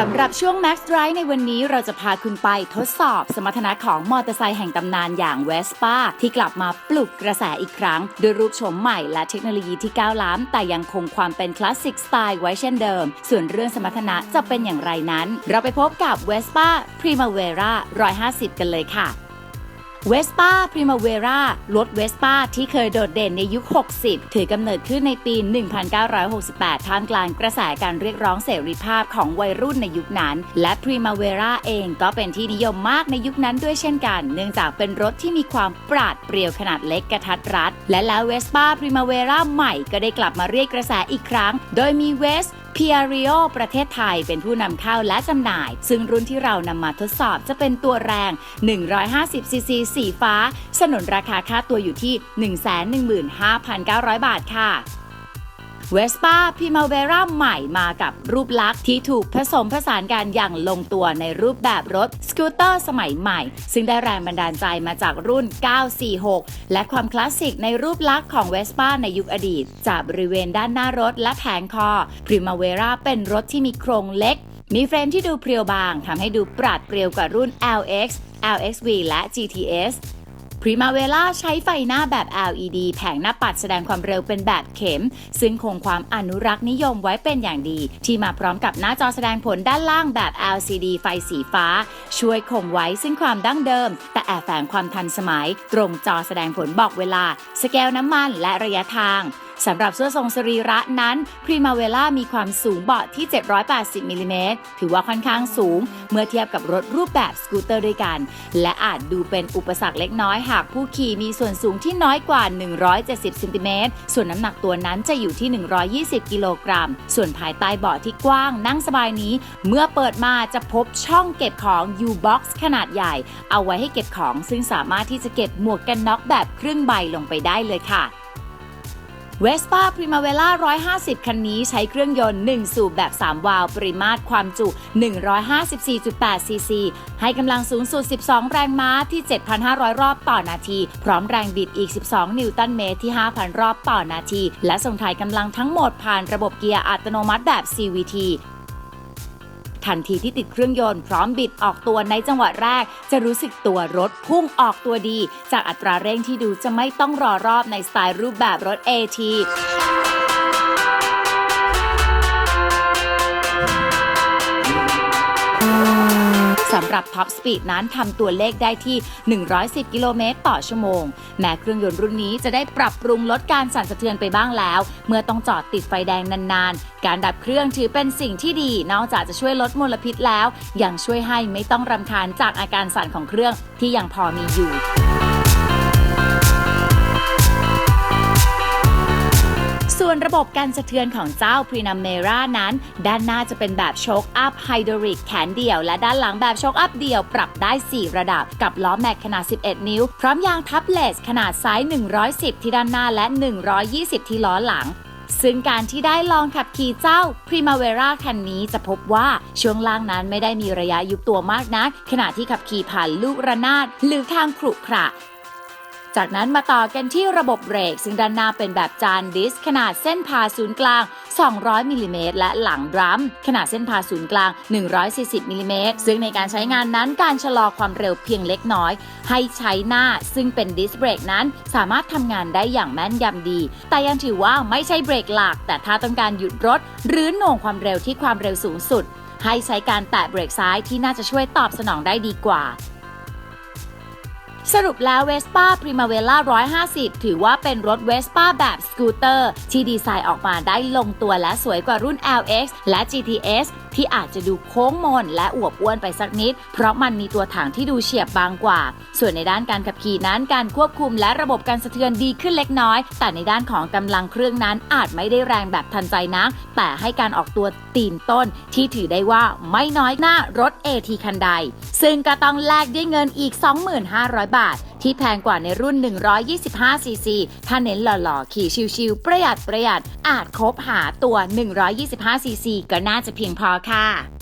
สำหรับช่วง Max Drive ในวันนี้เราจะพาคุณไปทดสอบสมรรถนะของมอเตอร์ไซค์แห่งตำนานอย่าง Vespa ที่กลับมาปลุกกระแสอีกครั้ง ด้วยรูปโฉมใหม่และเทคโนโลยีที่ก้าวล้ำแต่ยังคงความเป็นคลาสสิกสไตล์ไว้เช่นเดิม ส่วนเรื่องสมรรถนะจะเป็นอย่างไรนั้น เราไปพบกับ Vespa Primavera 150 กันเลยค่ะ Vespa Primavera รถ Vespa ที่เคยโดดเด่นในยุค 60 ถือกำเนิดขึ้นในปี 1968 ท่ามกลางกระแสการเรียกร้องเสรีภาพของวัยรุ่นในยุคนั้น และ Primavera เองก็เป็นที่นิยมมากในยุคนั้นด้วยเช่นกัน เนื่องจากเป็นรถที่มีความปราดเปรียวขนาดเล็กกระทัดรัด และแล้ว Vespa Primavera ใหม่ก็ได้กลับมาเรียกกระแสอีกครั้ง โดยมี Ves เพียริโอประเทศไทยเป็นผู้นำเข้าและจำหน่าย ซึ่งรุ่นที่เรานำมาทดสอบจะเป็นตัวแรง 150 ซีซีสีฟ้า สนนราคาค่าตัวอยู่ที่ 115,900 บาทค่ะ Vespa Primavera ใหม่มากับรูปลักษณ์ที่ถูกผสมผสานกันอย่างลงตัวในรูปแบบรถสกูตเตอร์สมัยใหม่ ซึ่งได้แรงบันดาลใจมาจากรุ่น 946 และความคลาสสิกในรูปลักษณ์ของ Vespa ในยุคอดีต จากบริเวณด้านหน้ารถและแผงคอ Primavera เป็นรถที่มีโครงเล็ก มีเฟรมที่ดูเพรียวบางทำให้ดูปราดเปรียวกว่ารุ่น LX LXV และ GTS Primavera ใช้ไฟหน้าแบบ LED แผงหน้าปัดแสดงความเร็วเป็นแบบเข็ม ซึ่งคงความอนุรักษ์นิยมไว้เป็นอย่างดี ที่มาพร้อมกับหน้าจอแสดงผลด้านล่างแบบ LCD ไฟสีฟ้า ช่วยคงไว้ซึ่งความดั้งเดิม แต่แอบแฝงความทันสมัย ตรงจอแสดงผลบอกเวลา สเกลน้ำมันและระยะทาง สำหรับเสื้อทรงสรีระนั้น Primavera มีความสูงเบาะที่ 780มิลิเมตรถือว่าค่อนข้างสูง เมื่อเทียบกับรถรูปแบบสกูตเตอร์ด้วยกัน และอาจดูเป็นอุปสรรคเล็กน้อยหากผู้ขี่มีส่วนสูงที่น้อยกว่า 170เซนติเมตรส่วนน้ำหนักตัวนั้นจะอยู่ที่ 120 กิโลกรัม ส่วนภายใต้เบาะที่กว้างนั่งสบายนี้ เมื่อเปิดมาจะพบช่องเก็บของ U-Box ขนาดใหญ่ เอาไว้ให้เก็บของซึ่งสามารถที่จะเก็บหมวกกันน็อกแบบครึ่งใบลงไปได้เลยค่ะ Vespa Primavera 150 คันนี้ใช้เครื่องยนต์ 1 สูบแบบ 3 วาล์วปริมาตรความจุ 154.8 ซีซี ให้กำลังสูงสุด 12 แรงม้าที่ 7,500 รอบต่อนาที พร้อมแรงบิดอีก 12 นิวตันเมตรที่ 5,000 รอบต่อนาที และส่งถ่ายกำลังทั้งหมดผ่านระบบเกียร์อัตโนมัติแบบ CVT ทันทีที่ติดเครื่องยนต์พร้อมบิดออกตัวในจังหวะแรก จะรู้สึกตัวรถพุ่งออกตัวดี จากอัตราเร่งที่ดูจะไม่ต้องรอรอบในสไตล์รูปแบบรถ AT รับท็อปสปีดนั้นทำตัวเลขได้ที่ 110 กิโลเมตรต่อชั่วโมง แม้เครื่องยนต์รุ่นนี้จะได้ปรับปรุงลดการสั่นสะเทือนไปบ้างแล้ว เมื่อต้องจอดติดไฟแดงนานๆ การดับเครื่องถือเป็นสิ่งที่ดี นอกจากจะช่วยลดมลพิษแล้ว ยังช่วยให้ไม่ต้องรำคาญจากอาการสั่นของเครื่องที่ยังพอมีอยู่ ส่วนระบบการสะเทือนของเจ้า Primavera นั้น ด้านหน้าจะเป็นแบบโชคอัพไฮดรอลิกแขนเดี่ยว และด้านหลังแบบโชคอัพเดี่ยวปรับได้ 4 ระดับ กับล้อแม็กขนาด 11 นิ้ว พร้อมยางทับเลสขนาดไซส์ 110 ที่ด้านหน้าและ 120 ที่ล้อหลังซึ่งการที่ได้ลองขับขี่เจ้า Primavera คันนี้จะพบว่าช่วงล่างนั้นไม่ได้มีระยะยุบตัวมากนักขณะที่ขับขี่ผ่านลูกระนาดหรือทางขรุขระ จากนั้นมาต่อกันที่ระบบเบรก ซึ่งด้านหน้าเป็นแบบจานดิสขนาดเส้นผ่าศูนย์กลาง 200มิลลิเมตรและหลังดรัม ขนาดเส้นผ่าศูนย์กลาง 140มิลลิเมตรซึ่งในการใช้งานนั้นการชะลอความเร็วเพียงเล็กน้อย ให้ใช้หน้าซึ่งเป็นดิสเบรกนั้นสามารถทำงานได้อย่างแม่นยำดี แต่ยังถือว่าไม่ใช่เบรกหลัก แต่ถ้าต้องการหยุดรถ หรือโหน่งความเร็วที่ความเร็วสูงสุด ให้ใช้การแตะเบรกซ้ายที่น่าจะช่วยตอบสนองได้ดีกว่า สรุปแล้ว Vespa Primavera 150 ถือว่าเป็นรถ Vespa แบบสกูตเตอร์ ที่ดีไซน์ออกมาได้ลงตัวและสวยกว่ารุ่น LX และ GTS ที่อาจจะดูโค้งมนและอวบอ้วนไปสักนิด เพราะมันมีตัวถังที่ดูเฉียบบางกว่า ส่วนในด้านการขับขี่นั้นการควบคุมและระบบการสะเทือนดีขึ้นเล็กน้อย แต่ในด้านของกำลังเครื่องนั้นอาจไม่ได้แรงแบบทันใจนัก แต่ให้การออกตัวตีนต้น ที่ถือได้ว่าไม่น้อยหน้ารถ AT คันใด ซึ่งก็ต้องแลกด้วยเงินอีก 25,000 บาทที่แพงกว่าในรุ่น 125ซีซีถ้าเน้นหล่อๆ ขี่ชิวๆ ประหยัดประหยัดอาจคบหาตัว 125ซีซีก็น่าจะเพียงพอค่ะ